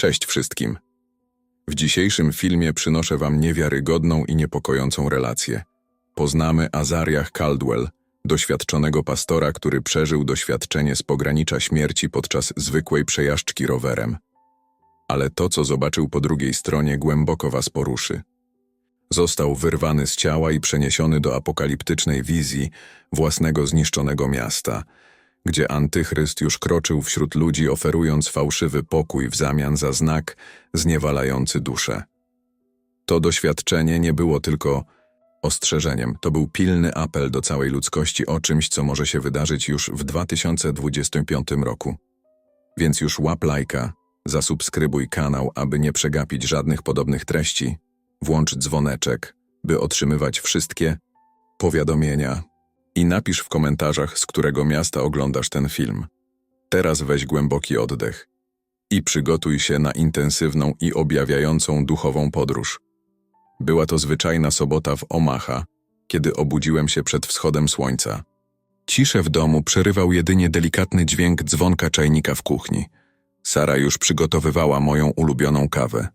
Cześć wszystkim. W dzisiejszym filmie przynoszę Wam niewiarygodną i niepokojącą relację. Poznamy Azariah Caldwell, doświadczonego pastora, który przeżył doświadczenie z pogranicza śmierci podczas zwykłej przejażdżki rowerem. Ale to, co zobaczył po drugiej stronie, głęboko Was poruszy. Został wyrwany z ciała i przeniesiony do apokaliptycznej wizji własnego zniszczonego miasta – gdzie antychryst już kroczył wśród ludzi, oferując fałszywy pokój w zamian za znak zniewalający duszę. To doświadczenie nie było tylko ostrzeżeniem, to był pilny apel do całej ludzkości o czymś, co może się wydarzyć już w 2025 roku. Więc już łap lajka, zasubskrybuj kanał, aby nie przegapić żadnych podobnych treści, włącz dzwoneczek, by otrzymywać wszystkie powiadomienia i napisz w komentarzach, z którego miasta oglądasz ten film. Teraz weź głęboki oddech i przygotuj się na intensywną i objawiającą duchową podróż. Była to zwyczajna sobota w Omaha, kiedy obudziłem się przed wschodem słońca. Ciszę w domu przerywał jedynie delikatny dźwięk dzwonka czajnika w kuchni. Sara już przygotowywała moją ulubioną kawę.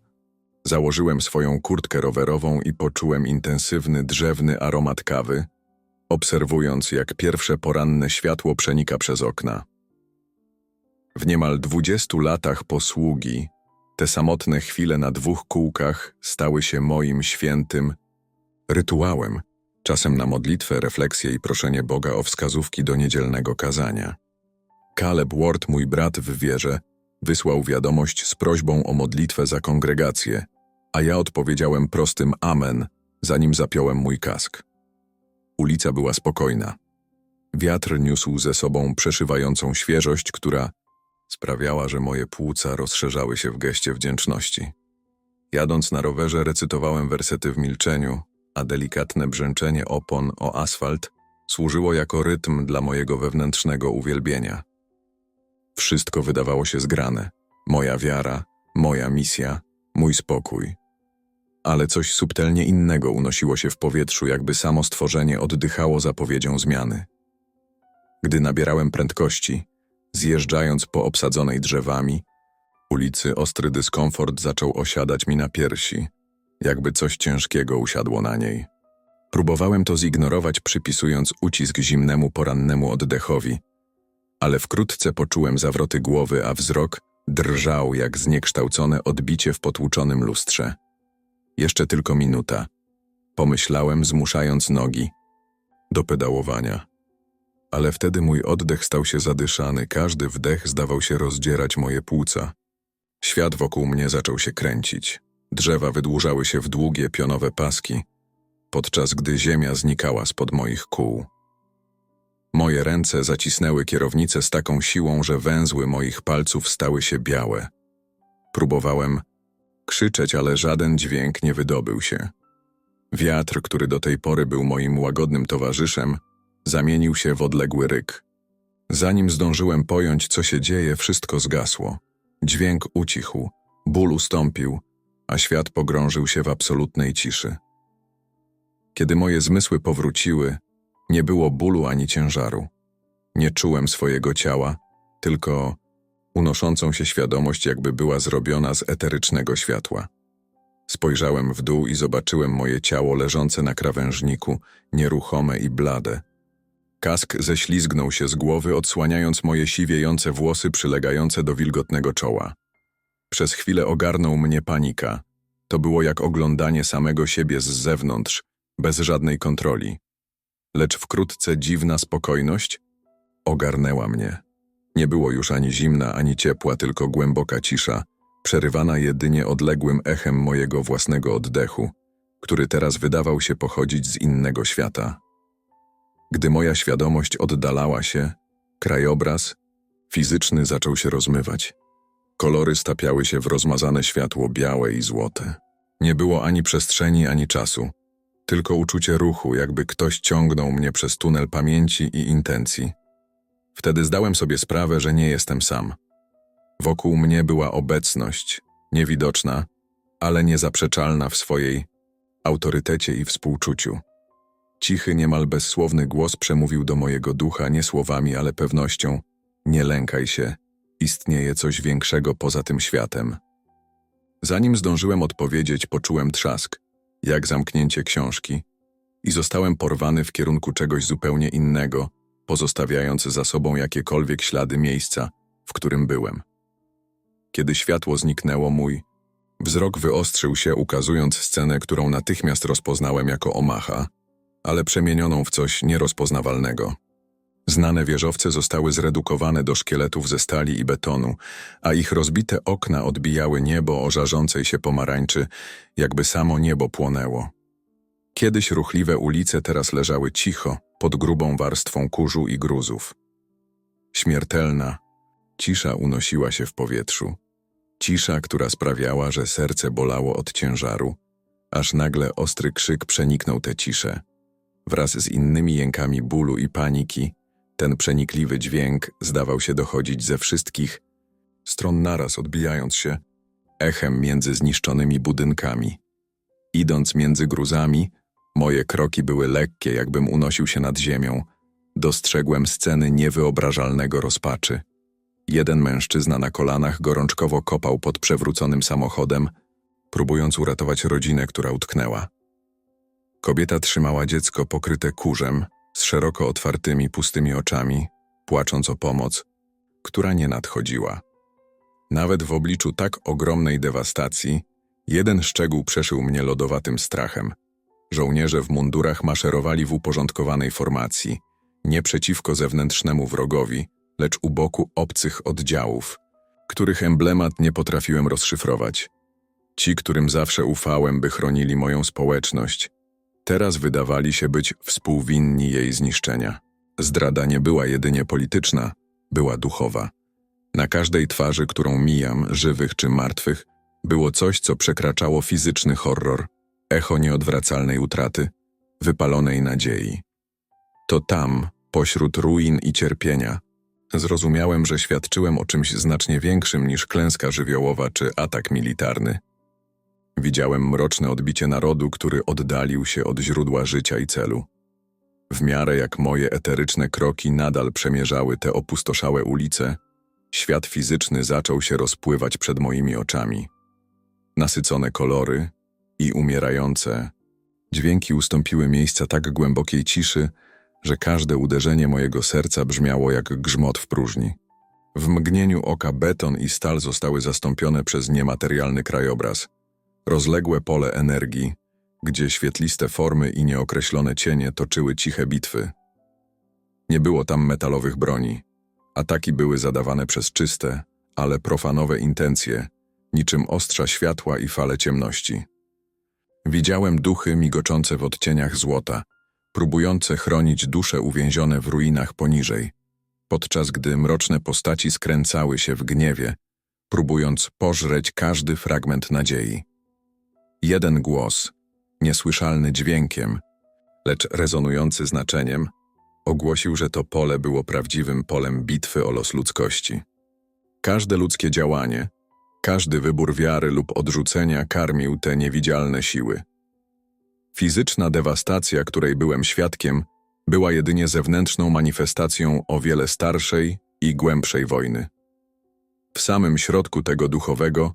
Założyłem swoją kurtkę rowerową i poczułem intensywny, drzewny aromat kawy, obserwując jak pierwsze poranne światło przenika przez okna. W niemal dwudziestu latach posługi te samotne chwile na dwóch kółkach stały się moim świętym rytuałem, czasem na modlitwę, refleksję i proszenie Boga o wskazówki do niedzielnego kazania. Caleb Ward, mój brat w wierze, wysłał wiadomość z prośbą o modlitwę za kongregację, a ja odpowiedziałem prostym amen, zanim zapiąłem mój kask. Ulica była spokojna. Wiatr niósł ze sobą przeszywającą świeżość, która sprawiała, że moje płuca rozszerzały się w geście wdzięczności. Jadąc na rowerze recytowałem wersety w milczeniu, a delikatne brzęczenie opon o asfalt służyło jako rytm dla mojego wewnętrznego uwielbienia. Wszystko wydawało się zgrane. Moja wiara, moja misja, mój spokój – ale coś subtelnie innego unosiło się w powietrzu, jakby samo stworzenie oddychało zapowiedzią zmiany. Gdy nabierałem prędkości, zjeżdżając po obsadzonej drzewami, ulicy ostry dyskomfort zaczął osiadać mi na piersi, jakby coś ciężkiego usiadło na niej. Próbowałem to zignorować, przypisując ucisk zimnemu porannemu oddechowi, ale wkrótce poczułem zawroty głowy, a wzrok drżał jak zniekształcone odbicie w potłuczonym lustrze. Jeszcze tylko minuta. Pomyślałem, zmuszając nogi do pedałowania. Ale wtedy mój oddech stał się zadyszany, każdy wdech zdawał się rozdzierać moje płuca. Świat wokół mnie zaczął się kręcić. Drzewa wydłużały się w długie, pionowe paski, podczas gdy ziemia znikała spod moich kół. Moje ręce zacisnęły kierownicę z taką siłą, że węzły moich palców stały się białe. Próbowałem krzyczeć, ale żaden dźwięk nie wydobył się. Wiatr, który do tej pory był moim łagodnym towarzyszem, zamienił się w odległy ryk. Zanim zdążyłem pojąć, co się dzieje, wszystko zgasło. Dźwięk ucichł, ból ustąpił, a świat pogrążył się w absolutnej ciszy. Kiedy moje zmysły powróciły, nie było bólu ani ciężaru. Nie czułem swojego ciała, tylko unoszącą się świadomość, jakby była zrobiona z eterycznego światła. Spojrzałem w dół i zobaczyłem moje ciało leżące na krawężniku, nieruchome i blade. Kask ześlizgnął się z głowy, odsłaniając moje siwiejące włosy przylegające do wilgotnego czoła. Przez chwilę ogarnął mnie panika. To było jak oglądanie samego siebie z zewnątrz, bez żadnej kontroli. Lecz wkrótce dziwna spokojność ogarnęła mnie. Nie było już ani zimna, ani ciepła, tylko głęboka cisza, przerywana jedynie odległym echem mojego własnego oddechu, który teraz wydawał się pochodzić z innego świata. Gdy moja świadomość oddalała się, krajobraz fizyczny zaczął się rozmywać. Kolory stapiały się w rozmazane światło białe i złote. Nie było ani przestrzeni, ani czasu, tylko uczucie ruchu, jakby ktoś ciągnął mnie przez tunel pamięci i intencji. Wtedy zdałem sobie sprawę, że nie jestem sam. Wokół mnie była obecność, niewidoczna, ale niezaprzeczalna w swojej autorytecie i współczuciu. Cichy, niemal bezsłowny głos przemówił do mojego ducha nie słowami, ale pewnością: Nie lękaj się, istnieje coś większego poza tym światem. Zanim zdążyłem odpowiedzieć, poczułem trzask, jak zamknięcie książki, i zostałem porwany w kierunku czegoś zupełnie innego, pozostawiając za sobą jakiekolwiek ślady miejsca, w którym byłem. Kiedy światło zniknęło, mój wzrok wyostrzył się, ukazując scenę, którą natychmiast rozpoznałem jako Omaha, ale przemienioną w coś nierozpoznawalnego. Znane wieżowce zostały zredukowane do szkieletów ze stali i betonu, a ich rozbite okna odbijały niebo o żarzącej się pomarańczy, jakby samo niebo płonęło. Kiedyś ruchliwe ulice teraz leżały cicho, pod grubą warstwą kurzu i gruzów. Śmiertelna, cisza unosiła się w powietrzu. Cisza, która sprawiała, że serce bolało od ciężaru, aż nagle ostry krzyk przeniknął tę ciszę. Wraz z innymi jękami bólu i paniki, ten przenikliwy dźwięk zdawał się dochodzić ze wszystkich stron naraz, odbijając się echem między zniszczonymi budynkami. Idąc między gruzami, moje kroki były lekkie, jakbym unosił się nad ziemią. Dostrzegłem sceny niewyobrażalnego rozpaczy. Jeden mężczyzna na kolanach gorączkowo kopał pod przewróconym samochodem, próbując uratować rodzinę, która utknęła. Kobieta trzymała dziecko pokryte kurzem, z szeroko otwartymi, pustymi oczami, płacząc o pomoc, która nie nadchodziła. Nawet w obliczu tak ogromnej dewastacji, jeden szczegół przeszył mnie lodowatym strachem. Żołnierze w mundurach maszerowali w uporządkowanej formacji, nie przeciwko zewnętrznemu wrogowi, lecz u boku obcych oddziałów, których emblemat nie potrafiłem rozszyfrować. Ci, którym zawsze ufałem, by chronili moją społeczność, teraz wydawali się być współwinni jej zniszczenia. Zdrada nie była jedynie polityczna, była duchowa. Na każdej twarzy, którą mijam, żywych czy martwych, było coś, co przekraczało fizyczny horror, echo nieodwracalnej utraty, wypalonej nadziei. To tam, pośród ruin i cierpienia, zrozumiałem, że świadczyłem o czymś znacznie większym niż klęska żywiołowa czy atak militarny. Widziałem mroczne odbicie narodu, który oddalił się od źródła życia i celu. W miarę jak moje eteryczne kroki nadal przemierzały te opustoszałe ulice, świat fizyczny zaczął się rozpływać przed moimi oczami. Nasycone kolory i umierające, dźwięki ustąpiły miejsca tak głębokiej ciszy, że każde uderzenie mojego serca brzmiało jak grzmot w próżni. W mgnieniu oka beton i stal zostały zastąpione przez niematerialny krajobraz, rozległe pole energii, gdzie świetliste formy i nieokreślone cienie toczyły ciche bitwy. Nie było tam metalowych broni. Ataki były zadawane przez czyste, ale profanowe intencje, niczym ostrza światła i fale ciemności. Widziałem duchy migoczące w odcieniach złota, próbujące chronić dusze uwięzione w ruinach poniżej, podczas gdy mroczne postaci skręcały się w gniewie, próbując pożreć każdy fragment nadziei. Jeden głos, niesłyszalny dźwiękiem, lecz rezonujący znaczeniem, ogłosił, że to pole było prawdziwym polem bitwy o los ludzkości. Każde ludzkie działanie, każdy wybór wiary lub odrzucenia karmił te niewidzialne siły. Fizyczna dewastacja, której byłem świadkiem, była jedynie zewnętrzną manifestacją o wiele starszej i głębszej wojny. W samym środku tego duchowego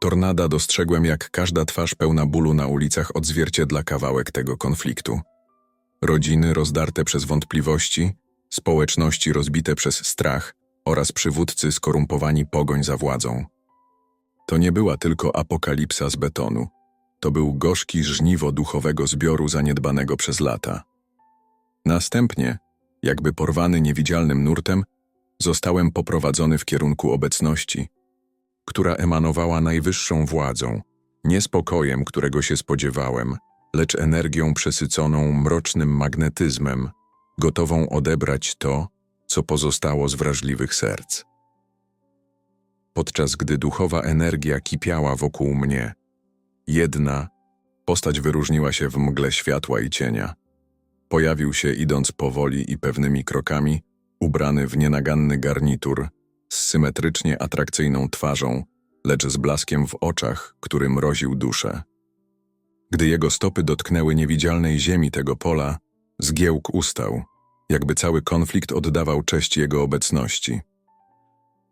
tornada dostrzegłem, jak każda twarz pełna bólu na ulicach odzwierciedla kawałek tego konfliktu. Rodziny rozdarte przez wątpliwości, społeczności rozbite przez strach oraz przywódcy skorumpowani pogoń za władzą. To nie była tylko apokalipsa z betonu. To był gorzki żniwo duchowego zbioru zaniedbanego przez lata. Następnie, jakby porwany niewidzialnym nurtem, zostałem poprowadzony w kierunku obecności, która emanowała najwyższą władzą, nie spokojem, którego się spodziewałem, lecz energią przesyconą mrocznym magnetyzmem, gotową odebrać to, co pozostało z wrażliwych serc. Podczas gdy duchowa energia kipiała wokół mnie, jedna postać wyróżniła się w mgle światła i cienia. Pojawił się idąc powoli i pewnymi krokami, ubrany w nienaganny garnitur, z symetrycznie atrakcyjną twarzą, lecz z blaskiem w oczach, który mroził duszę. Gdy jego stopy dotknęły niewidzialnej ziemi tego pola, zgiełk ustał, jakby cały konflikt oddawał cześć jego obecności.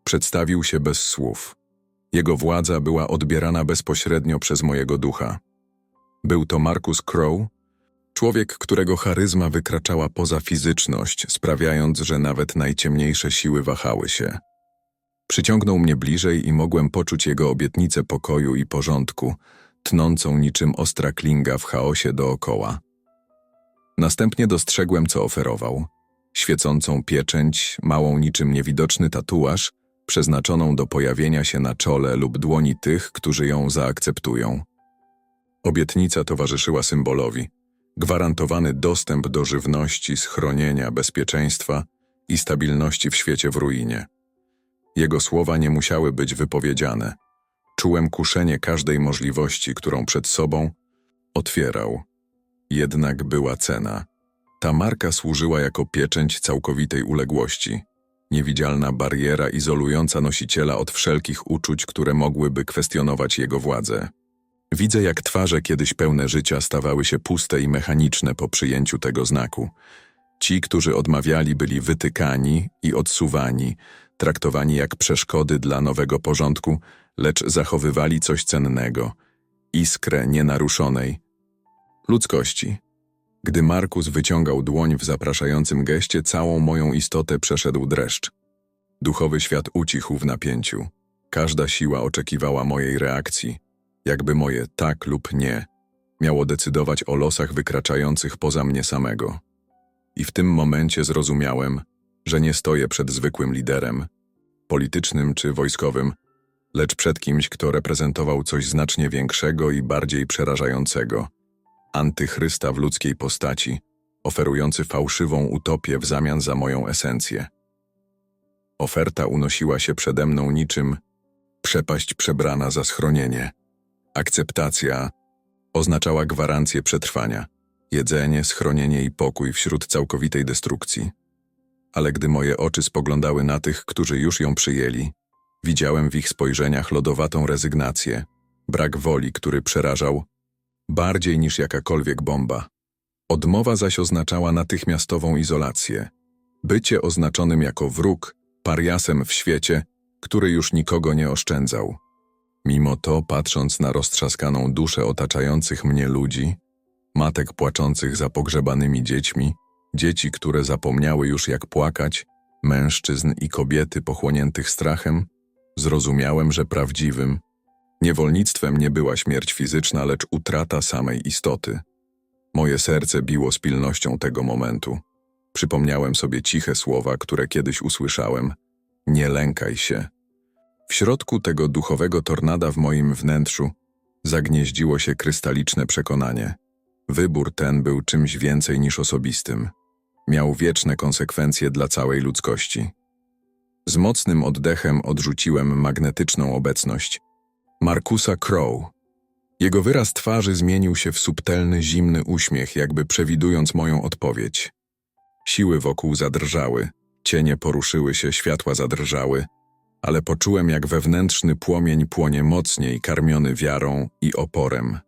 Przedstawił się bez słów. Jego władza była odbierana bezpośrednio przez mojego ducha. Był to Marcus Crow, człowiek, którego charyzma wykraczała poza fizyczność, sprawiając, że nawet najciemniejsze siły wahały się. Przyciągnął mnie bliżej i mogłem poczuć jego obietnicę pokoju i porządku, tnącą niczym ostra klinga w chaosie dookoła. Następnie dostrzegłem, co oferował. Świecącą pieczęć, małą niczym niewidoczny tatuaż, przeznaczoną do pojawienia się na czole lub dłoni tych, którzy ją zaakceptują. Obietnica towarzyszyła symbolowi. Gwarantowany dostęp do żywności, schronienia, bezpieczeństwa i stabilności w świecie w ruinie. Jego słowa nie musiały być wypowiedziane. Czułem kuszenie każdej możliwości, którą przed sobą otwierał. Jednak była cena. Ta marka służyła jako pieczęć całkowitej uległości. Niewidzialna bariera izolująca nosiciela od wszelkich uczuć, które mogłyby kwestionować jego władzę. Widzę, jak twarze kiedyś pełne życia stawały się puste i mechaniczne po przyjęciu tego znaku. Ci, którzy odmawiali, byli wytykani i odsuwani, traktowani jak przeszkody dla nowego porządku, lecz zachowywali coś cennego iskrę nienaruszonej ludzkości. Gdy Markus wyciągał dłoń w zapraszającym geście, całą moją istotę przeszedł dreszcz. Duchowy świat ucichł w napięciu. Każda siła oczekiwała mojej reakcji, jakby moje tak lub nie miało decydować o losach wykraczających poza mnie samego. I w tym momencie zrozumiałem, że nie stoję przed zwykłym liderem, politycznym czy wojskowym, lecz przed kimś, kto reprezentował coś znacznie większego i bardziej przerażającego antychrysta w ludzkiej postaci, oferujący fałszywą utopię w zamian za moją esencję. Oferta unosiła się przede mną niczym przepaść przebrana za schronienie. Akceptacja oznaczała gwarancję przetrwania, jedzenie, schronienie i pokój wśród całkowitej destrukcji. Ale gdy moje oczy spoglądały na tych, którzy już ją przyjęli, widziałem w ich spojrzeniach lodowatą rezygnację, brak woli, który przerażał bardziej niż jakakolwiek bomba. Odmowa zaś oznaczała natychmiastową izolację, bycie oznaczonym jako wróg, pariasem w świecie, który już nikogo nie oszczędzał. Mimo to, patrząc na roztrzaskaną duszę otaczających mnie ludzi, matek płaczących za pogrzebanymi dziećmi, dzieci, które zapomniały już jak płakać, mężczyzn i kobiety pochłoniętych strachem, zrozumiałem, że prawdziwym, Niewolnictwem nie była śmierć fizyczna, lecz utrata samej istoty. Moje serce biło z pilnością tego momentu. Przypomniałem sobie ciche słowa, które kiedyś usłyszałem. Nie lękaj się. W środku tego duchowego tornada w moim wnętrzu zagnieździło się krystaliczne przekonanie. Wybór ten był czymś więcej niż osobistym. Miał wieczne konsekwencje dla całej ludzkości. Z mocnym oddechem odrzuciłem magnetyczną obecność – Markusa Crow. Jego wyraz twarzy zmienił się w subtelny, zimny uśmiech, jakby przewidując moją odpowiedź. Siły wokół zadrżały, cienie poruszyły się, światła zadrżały, ale poczułem, jak wewnętrzny płomień płonie mocniej, karmiony wiarą i oporem.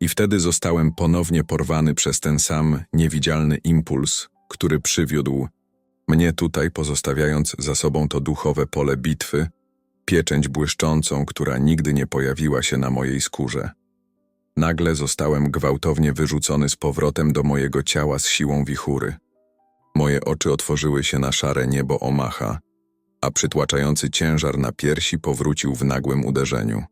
I wtedy zostałem ponownie porwany przez ten sam, niewidzialny impuls, który przywiódł mnie tutaj, pozostawiając za sobą to duchowe pole bitwy, pieczęć błyszczącą, która nigdy nie pojawiła się na mojej skórze. Nagle zostałem gwałtownie wyrzucony z powrotem do mojego ciała z siłą wichury. Moje oczy otworzyły się na szare niebo Omaha, a przytłaczający ciężar na piersi powrócił w nagłym uderzeniu.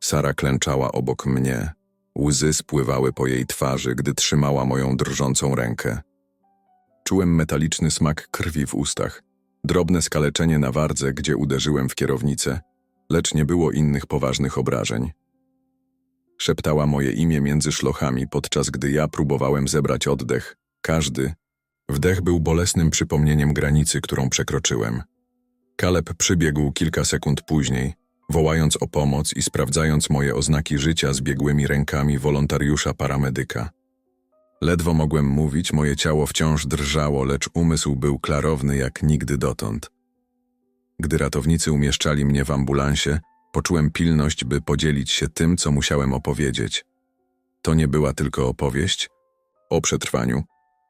Sara klęczała obok mnie. Łzy spływały po jej twarzy, gdy trzymała moją drżącą rękę. Czułem metaliczny smak krwi w ustach, Drobne skaleczenie na wardze, gdzie uderzyłem w kierownicę, lecz nie było innych poważnych obrażeń. Szeptała moje imię między szlochami, podczas gdy ja próbowałem zebrać oddech. Każdy. Wdech był bolesnym przypomnieniem granicy, którą przekroczyłem. Kaleb przybiegł kilka sekund później, wołając o pomoc i sprawdzając moje oznaki życia z biegłymi rękami wolontariusza paramedyka. Ledwo mogłem mówić, moje ciało wciąż drżało, lecz umysł był klarowny jak nigdy dotąd. Gdy ratownicy umieszczali mnie w ambulansie, poczułem pilność, by podzielić się tym, co musiałem opowiedzieć. To nie była tylko opowieść o przetrwaniu,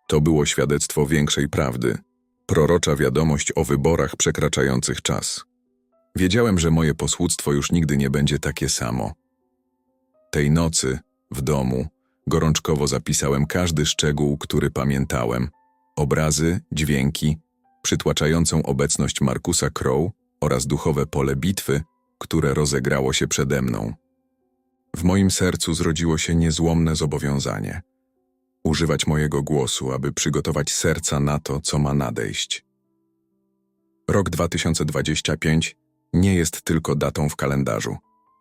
to było świadectwo większej prawdy, prorocza wiadomość o wyborach przekraczających czas. Wiedziałem, że moje posłudstwo już nigdy nie będzie takie samo. Tej nocy, w domu, gorączkowo zapisałem każdy szczegół, który pamiętałem. Obrazy, dźwięki, przytłaczającą obecność Markusa Crow oraz duchowe pole bitwy, które rozegrało się przede mną. W moim sercu zrodziło się niezłomne zobowiązanie. Używać mojego głosu, aby przygotować serca na to, co ma nadejść. Rok 2025 nie jest tylko datą w kalendarzu.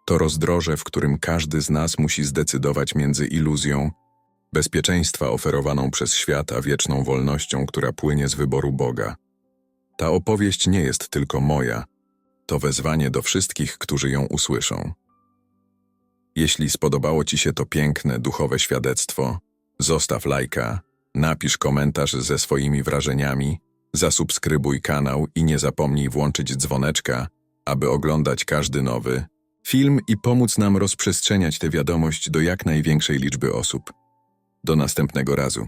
To rozdroże, w którym każdy z nas musi zdecydować między iluzją bezpieczeństwa oferowaną przez świat, a wieczną wolnością, która płynie z wyboru Boga. Ta opowieść nie jest tylko moja, to wezwanie do wszystkich, którzy ją usłyszą. Jeśli spodobało Ci się to piękne, duchowe świadectwo, zostaw lajka, napisz komentarz ze swoimi wrażeniami, zasubskrybuj kanał i nie zapomnij włączyć dzwoneczka, aby oglądać każdy nowy film i pomóc nam rozprzestrzeniać tę wiadomość do jak największej liczby osób. Do następnego razu.